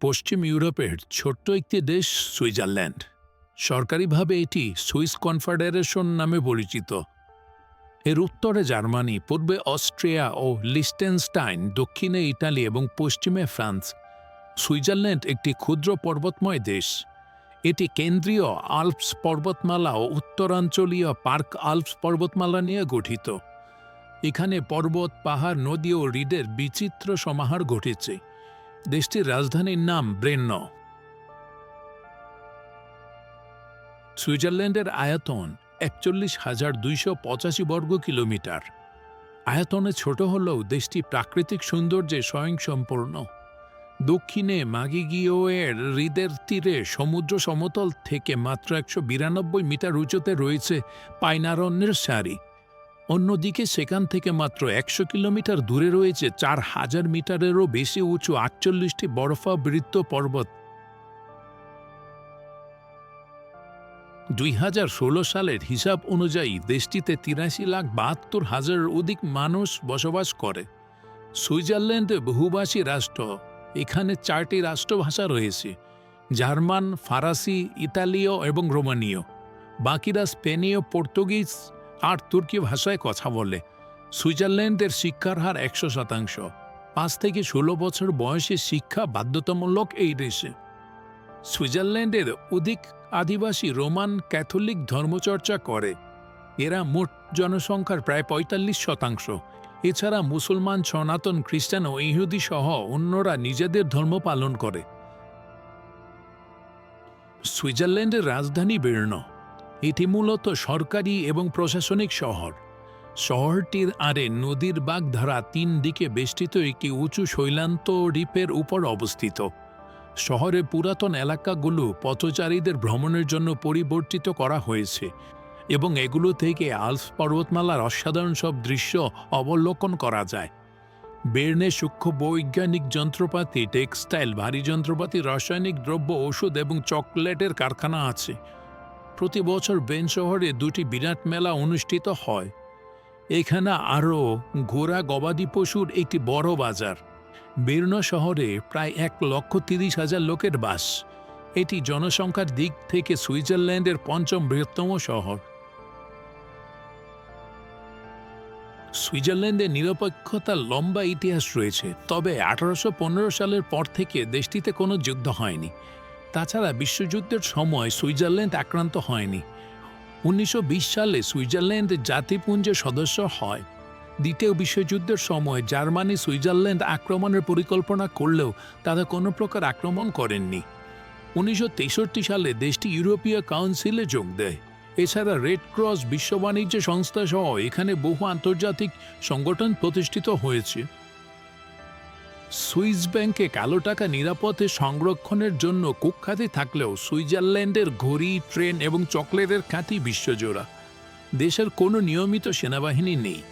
পশ্চিম ইউরোপের ছোট্ট একটি দেশ সুইজারল্যান্ড। সরকারিভাবে এটি সুইস কনফেডারেশন নামে পরিচিত। এর উত্তরে জার্মানি, পূর্বে অস্ট্রিয়া ও লিস্টেনস্টাইন দক্ষিণে ইটালি এবং পশ্চিমে ফ্রান্স। সুইজারল্যান্ড একটি ক্ষুদ্র পর্বতময় দেশ। এটি কেন্দ্রীয় আল্পস পর্বতমালা ও উত্তরাঞ্চলীয় পার্ক আল্পস পর্বতমালা নিয়ে গঠিত। এখানে পর্বত, পাহাড়, নদী ও হ্রদের বিচিত্র সমাহার ঘটেছে। দেশটির রাজধানীর নাম ব্রেন্ন সুইজারল্যান্ডের আয়তন একচল্লিশ হাজার দুইশো পঁচাশি বর্গ কিলোমিটার। আয়তনে ছোট হলেও দেশটি প্রাকৃতিক সৌন্দর্যে স্বয়ংসম্পূর্ণ। দক্ষিণে মাগিগিওয়ের হৃদের তীরে সমুদ্র সমতল থেকে মাত্র একশো বিরানব্বই মিটার উঁচুতে রয়েছে পাইনারণ্যের সারি। অন্যদিকে সেখান থেকে মাত্র একশো কিলোমিটার দূরে রয়েছে চার হাজার মিটারেরও বেশি উঁচু আটচল্লিশটি বরফাবৃত্ত পর্বত। দুই হাজার ষোলো সালের হিসাব অনুযায়ী দেশটিতে তিরাশি লাখ বাহাত্তর হাজারের অধিক মানুষ বসবাস করে। সুইজারল্যান্ড বহুভাষী রাষ্ট্র, এখানে চারটি রাষ্ট্রভাষা রয়েছে, জার্মান, ফারাসি, ইতালীয় এবং রোমানীয়। বাকিরা স্পেনীয়, পর্তুগিজ আর তুর্কি ভাষায় কথা বলে। সুইজারল্যান্ডের শিক্ষার হার একশো শতাংশ। পাঁচ থেকে ষোলো বছর বয়সে শিক্ষা বাধ্যতামূলক এই দেশে। সুইজারল্যান্ডের অধিক আদিবাসী রোমান ক্যাথলিক ধর্মচর্চা করে। এরা মোট জনসংখ্যার প্রায় পঁয়তাল্লিশ শতাংশ। এছাড়া মুসলমান, সনাতন, খ্রিস্টান ও ইহুদি সহ অন্যরা নিজেদের ধর্ম পালন করে। সুইজারল্যান্ডের রাজধানী বের্ন। এটি মূলত সরকারি এবং প্রশাসনিক শহর। শহরটির আরে নদীর বাগধারা তিন দিকে বেষ্টিত একটি উঁচু শৈলান্ত দ্বীপের উপর অবস্থিত। শহরের পুরাতন এলাকাগুলো পথচারীদের ভ্রমণের জন্য পরিবর্তিত করা হয়েছে এবং এগুলো থেকে আলস পর্বতমালার অসাধারণ সব দৃশ্য অবলোকন করা যায়। বের্নে সূক্ষ্ম বৈজ্ঞানিক যন্ত্রপাতি, টেক্সটাইল, ভারী যন্ত্রপাতি, রাসায়নিক দ্রব্য, ওষুধ এবং চকলেটের কারখানা আছে। প্রতি বছর বেন শহরে দুটি বিরাট মেলা অনুষ্ঠিত হয়। এখানে আরও ঘোড়া গবাদি পশুর একটি বড় বাজার। বের্ন শহরে প্রায় এক লক্ষ তিরিশ হাজার লোকের বাস। এটি জনসংখ্যার দিক থেকে সুইজারল্যান্ডের পঞ্চম বৃহত্তম শহর। সুইজারল্যান্ডের নিরপেক্ষতার লম্বা ইতিহাস রয়েছে, তবে আঠারোশো পনেরো সালের পর থেকে দেশটিতে কোনো যুদ্ধ হয়নি। তাছাড়া বিশ্বযুদ্ধের সময় সুইজারল্যান্ড আক্রান্ত হয়নি। উনিশশো বিশ সালে সুইজারল্যান্ড জাতিপুঞ্জের সদস্য হয়। দ্বিতীয় বিশ্বযুদ্ধের সময় জার্মানি সুইজারল্যান্ড আক্রমণের পরিকল্পনা করলেও তারা কোনো প্রকার আক্রমণ করেননি। উনিশশো তেষট্টি সালে দেশটি ইউরোপীয় কাউন্সিলে যোগ দেয়। এছাড়া রেড ক্রস বিশ্ব বাণিজ্য সংস্থা সহ এখানে বহু আন্তর্জাতিক সংগঠন প্রতিষ্ঠিত হয়েছে। সুইস ব্যাংকে কালো টাকা নিরাপদে সংরক্ষণের জন্য কুখ্যাতি থাকলেও সুইজারল্যান্ডের ঘড়ি, ট্রেন এবং চকলেটের খ্যাতি বিশ্বজোড়া। দেশের কোনো নিয়মিত সেনাবাহিনী নেই।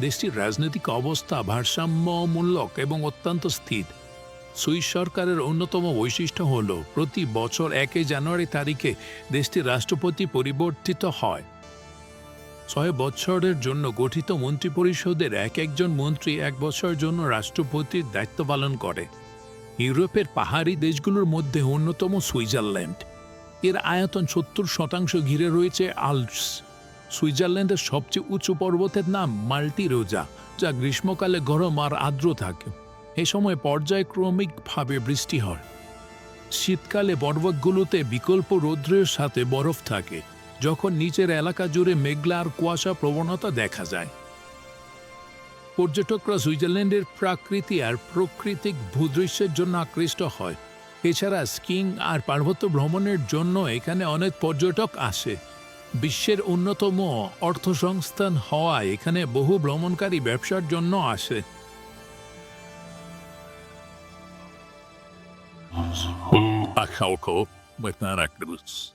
দেশটির রাজনৈতিক অবস্থা ভারসাম্যমূলক এবং অত্যন্ত স্থির। সুইস সরকারের অন্যতম বৈশিষ্ট্য হল, প্রতি বছর একই জানুয়ারি তারিখে দেশটির রাষ্ট্রপতি পরিবর্তিত হয়। ছয় বছরের জন্য গঠিত মন্ত্রিপরিষদের এক একজন মন্ত্রী এক বছরের জন্য রাষ্ট্রপতির দায়িত্ব পালন করে। ইউরোপের পাহাড়ি দেশগুলোর মধ্যে অন্যতম সুইজারল্যান্ড। এর আয়তন সত্তর শতাংশ ঘিরে রয়েছে আল্পস। সুইজারল্যান্ডের সবচেয়ে উঁচু পর্বতের নাম মাল্টি রোজা যা গ্রীষ্মকালে গরম আর আর্দ্র থাকে। এ সময় পর্যায়ক্রমিকভাবে বৃষ্টি হয়। শীতকালে পর্বতগুলোতে বিকল্প রৌদ্রের সাথে বরফ থাকে। যখন নিচের এলাকা জুড়ে মেঘলা আর কুয়াশা প্রবণতা দেখা যায়। পর্যটকরা সুইজারল্যান্ডের প্রাকৃতি আর প্রাকৃতিক ভূদৃশ্যের জন্য আকৃষ্ট হয়। এছাড়া স্কিং আর পার্বত্য ভ্রমণের জন্য এখানে অনেক পর্যটক আসে। বিশ্বের অন্যতম অর্থসংস্থান হওয়ায় এখানে বহু ভ্রমণকারী ব্যবসার জন্য আসে। Acalco that activists.